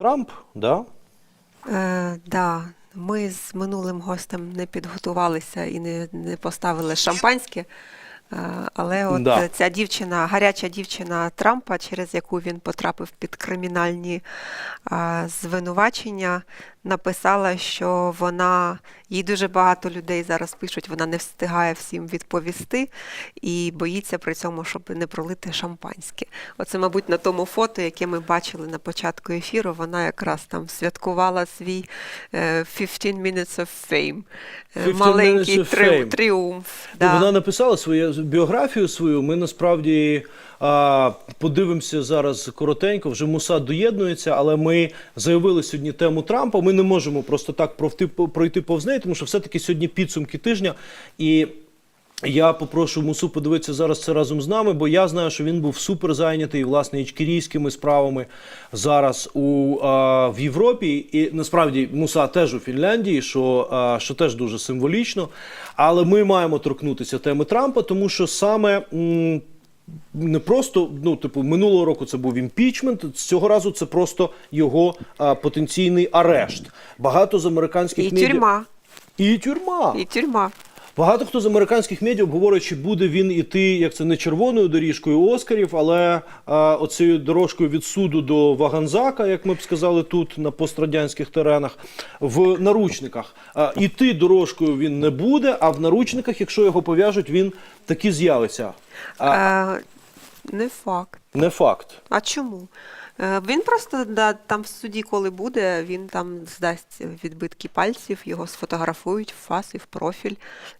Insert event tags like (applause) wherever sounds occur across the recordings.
Трамп, да? Е, да, ми з минулим гостем не підготувалися і не, не поставили шампанське. Е, Але от Да. ця дівчина, гаряча дівчина Трампа, через яку він потрапив під кримінальні звинувачення, написала, що вона їй дуже багато людей зараз пишуть, вона не встигає всім відповісти і боїться при цьому, щоб не пролити шампанське. Оце, мабуть, на тому фото, яке ми бачили на початку ефіру, вона якраз там святкувала свій е, 15 minutes of fame, е, 15 маленький minutes of fame. тріумф. Ну, Да. Вона написала свою біографію свою. Ми насправді а, подивимося зараз коротенько. Вже Муса доєднується, але ми заявили сьогодні тему Трампа. Ми не можемо просто так пройти повз неї, тому що все-таки сьогодні підсумки тижня. І я попрошу Мусу подивитися зараз це разом з нами, бо я знаю, що він був супер зайнятий власне ічкерійськими справами зараз у а, в Європі. І насправді Муса теж у Фінляндії, що, а, що теж дуже символічно. Але ми маємо торкнутися теми Трампа, тому що саме. м, не просто, ну, типу, минулого року це був імпічмент, цього разу це просто його а, потенційний арешт. Багато з американських І медіа- тюрма, І тюрма. і тюрма. Багато хто з американських медіа обговорює, чи буде він іти як це не червоною доріжкою Оскарів, але а, оцією дорожкою від суду до Ваганзака, як ми б сказали тут на пострадянських теренах, в наручниках. А, іти дорожкою він не буде, а в наручниках, якщо його пов'яжуть, він таки з'явиться. А, Е, не факт. не факт. А чому? Е, Він просто да, там в суді, коли буде, він там здасть відбитки пальців, його сфотографують в фас і в профіль.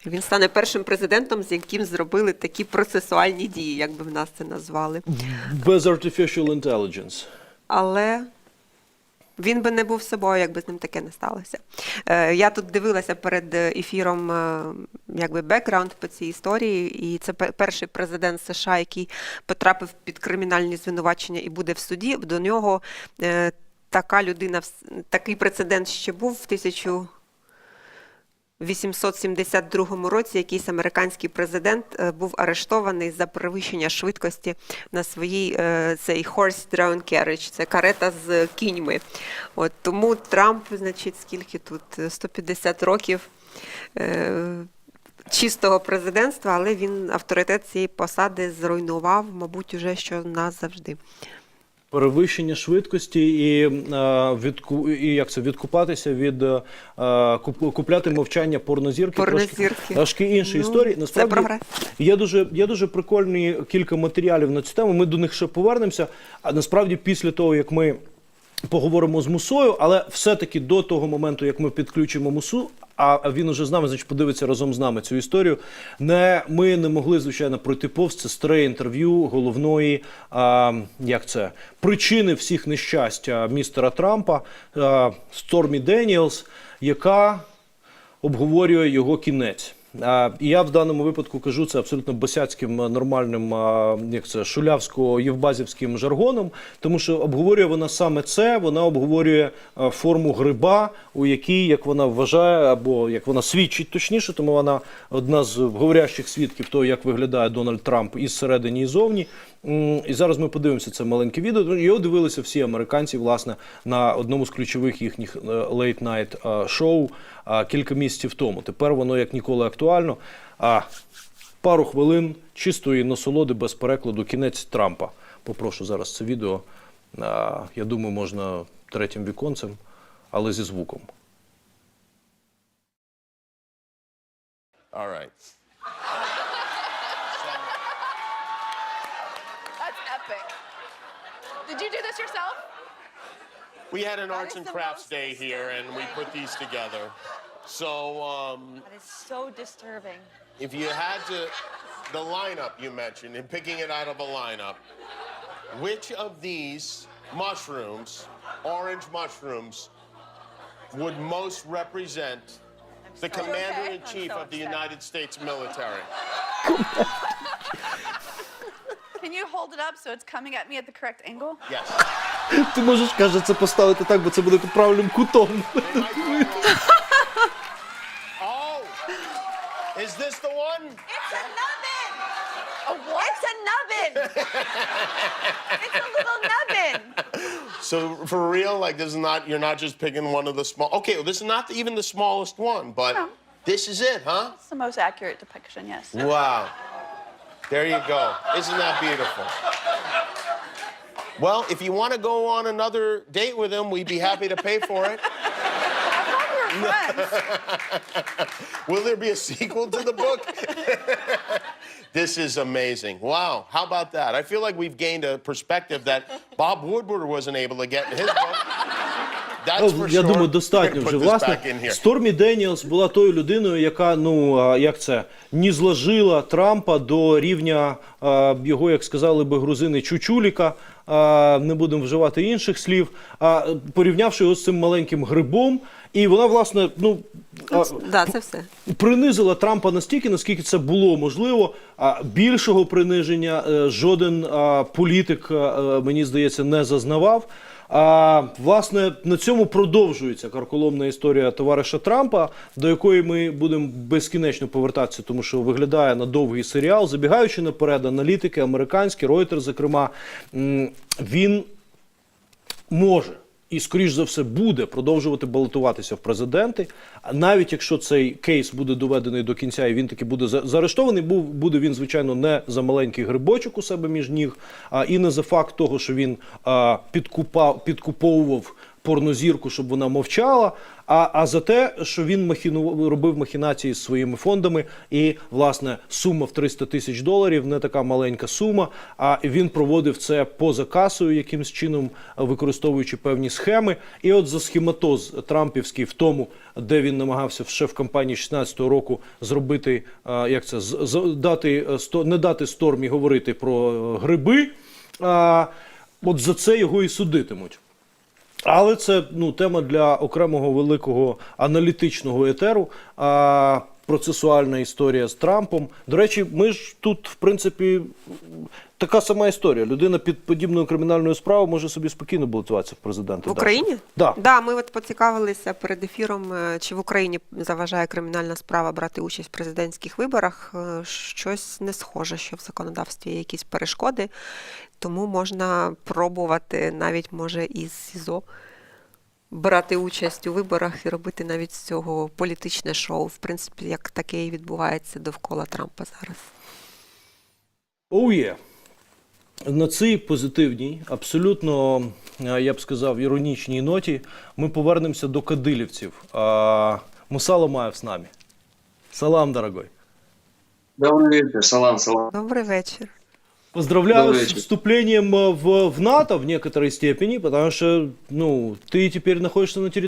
І Він стане першим президентом, з яким зробили такі процесуальні дії, як би в нас це назвали. Без artificial intelligence. Але він би не був собою, якби з ним таке не сталося. Е, я тут дивилася перед е, ефіром е, якби бекграунд по цій історії, і це перший президент США, який потрапив під кримінальні звинувачення і буде в суді. До нього така людина, такий прецедент ще був в 1872 році якийсь американський президент е, був арештований за перевищення швидкості на своїй е, цей horse-drawn carriage, це карета з кіньми. От тому Трамп, значить, скільки тут е, 150 років. е, Чистого президентства, але він авторитет цієї посади зруйнував, мабуть, уже що назавжди. Перевищення швидкості і, е, відку, і як це відкупатися від е, куп- купляти мовчання порнозірки. Порнозірки. Трошки, трошки інші Ну, історії. Насправді прогрес. є дуже, є дуже прикольні кілька матеріалів на цю тему. Ми до них ще повернемося. А насправді, після того як ми поговоримо з мусою, але все-таки до того моменту, як ми підключимо мусу. А він уже з нами, значить, подивиться разом з нами цю історію. Не ми не могли звичайно пройти повз це старе інтерв'ю головної а, як це причини всіх нещастя містера Трампа а, Стормі Деніелс, яка обговорює його кінець. І я в даному випадку кажу це абсолютно босяцьким е, нормальним, як це шулявсько-євбазівським жаргоном, тому що обговорює вона саме це. Вона обговорює е, форму гриба, у якій, як вона вважає, або як вона свідчить точніше, тому вона одна з говорящих свідків того, як виглядає Дональд Трамп із середини і зовні. І зараз ми подивимося це маленьке відео. Його дивилися всі американці, власне, на одному з ключових їхніх е, лейт-найт е, шоу кілька місяців тому. Тепер воно як ніколи актуально. А пару хвилин чистої насолоди без перекладу. Кінець Трампа. Попрошу зараз це відео. Я думаю, можна третім віконцем, але зі звуком. All right. Did you do this yourself? We had an That arts and crafts day here, and we put these together. So, um, That is so disturbing. if you had to, the lineup you mentioned, and picking it out of a lineup, which of these mushrooms, orange mushrooms, would most represent the so- commander in chief so of the upset. United States military? (laughs) Can you hold it up so it's coming at me at the correct angle? Yes. (laughs) Ти можеш каже це поставити так, бо це буде під правильним кутом. Oh, is this the one? It's a nubbin! A what? It's a nubbin! (laughs) it's a little nubbin! So for real, like this is not you're not just picking one of the small. Okay, well, this is not even the smallest one, but No. this is it, huh? It's the most accurate depiction, yes. Wow. There you go. Isn't that beautiful? Well, if you want to go on another date with him, we'd be happy to pay for it. (laughs) Will there be a sequel to the book? (laughs) this is amazing. Wow. How about that? I feel like we've gained a perspective that Bob Woodward wasn't able to get in his book. Ну, я думаю, достатньо вже. Власне. Стормі Деніелс була тою людиною, яка ну як це ні зложила Трампа до рівня а, його, як сказали би грузини, чучуліка. А, не будемо вживати інших слів. А порівнявши його з цим маленьким грибом, і вона власне ну. а, Да, це все. принизила Трампа настільки, наскільки це було можливо. А більшого приниження е, жоден а, політик, а, е, мені здається, не зазнавав. А власне на цьому продовжується карколомна історія товариша Трампа, до якої ми будемо безкінечно повертатися, тому що виглядає на довгий серіал. Забігаючи наперед, аналітики американські, Reuters, зокрема, він може і, скоріш за все, буде продовжувати балотуватися в президенти. А навіть якщо цей кейс буде доведений до кінця і він таки буде заарештований, був буде він, звичайно, не за маленький грибочок у себе між ніг, а і не за факт того, що він підкупав, підкуповував порнозірку, щоб вона мовчала, а, а за те, що він махіну, робив махінації з своїми фондами, і власне сума в 300 тисяч доларів не така маленька сума. А він проводив це поза касою, якимсь чином використовуючи певні схеми. І от за схематоз Трампівський в тому, де він намагався в шеф-кампанії 16-го року зробити, як це дати е, не дати стормі говорити про е, гриби. А, от за це його і судитимуть. Але це ну, тема для окремого великого аналітичного етеру. А, процесуальна історія з Трампом. До речі, ми ж тут, в принципі, така сама історія. Людина під подібною кримінальною справою може собі спокійно балотуватися в президенти. В Україні? Да. Да, ми от поцікавилися перед ефіром, е, чи в Україні заважає кримінальна справа брати участь в президентських виборах. Е, Щось не схоже, що в законодавстві є якісь перешкоди, тому можна пробувати навіть може із СІЗО брати участь у виборах і робити навіть з цього політичне шоу. В принципі, як таке і відбувається довкола Трампа зараз. Oh yeah. На цій позитивній, абсолютно, е, я б сказав, іронічній ноті ми повернемося до кадилівців. А, Муса Ломаєв з нами. Салам, дорогой. Добрый вечер, салам, салам. Добрий вечір. Поздравляю Добрый с вечер. вступлением э, в, в НАТО в некоторой степени, потому что ну, ты теперь находишься на территории